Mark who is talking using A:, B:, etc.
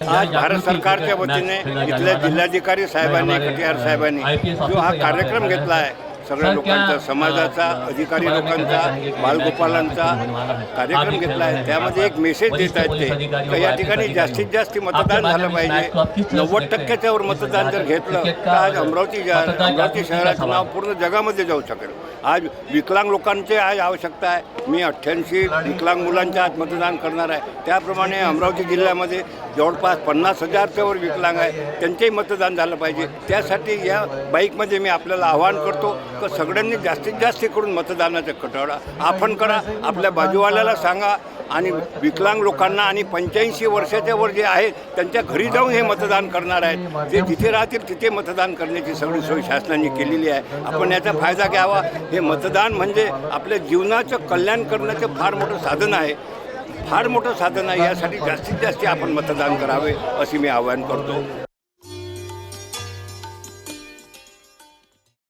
A: आज भारत सरकारच्या वतीने इथल्या जिल्हाधिकारी साहेबांनी कटियार साहेबांनी जो हा कार्यक्रम घेतला आहे सगळ्या लोकांचा समाजाचा अधिकारी लोकांचा बालगोपालांचा कार्यक्रम घेतला आहे. त्यामध्ये एक मेसेज देत आहेत ते. का या ठिकाणी जास्तीत जास्त मतदान झालं पाहिजे. नव्वद टक्क्याच्या वर मतदान जर घेतलं तर आज अमरावती अमरावती शहराचं नाव पूर्ण जगामध्ये जाऊ शकेल. आज विकलांग लोकांची आज आवश्यकता आहे. मी अठ्ठ्याऐंशी विकलांग मुलांच्या आज मतदान करणार आहे. त्याप्रमाणे अमरावती जिल्ह्यामध्ये जवळपास पन्नास हजारच्या वर विकलांग आहे त्यांचेही मतदान झालं पाहिजे. त्यासाठी या बाईकमध्ये मी आपल्याला आवाहन करतो. हक्क सगळ्यांनी जास्तीत जास्त करून मतदानाचा कटवडा आपण करा. आपल्या बाजूवाल्याला सांगा आणि विकलांग लोकांना आणि पंच्याऐंशी वर्षाच्या वर जे आहेत त्यांच्या घरी जाऊन हे मतदान करणार आहेत. जे जिथे राहतील तिथे मतदान करण्याची सगळी सोय शासनाने केलेली आहे. आपण याचा फायदा घ्यावा. हे मतदान म्हणजे आपल्या जीवनाचं कल्याण करण्याचं फार मोठं साधन आहे. फार मोठं साधन आहे. यासाठी जास्तीत जास्त आपण मतदान करावे असे मी आवाहन करतो.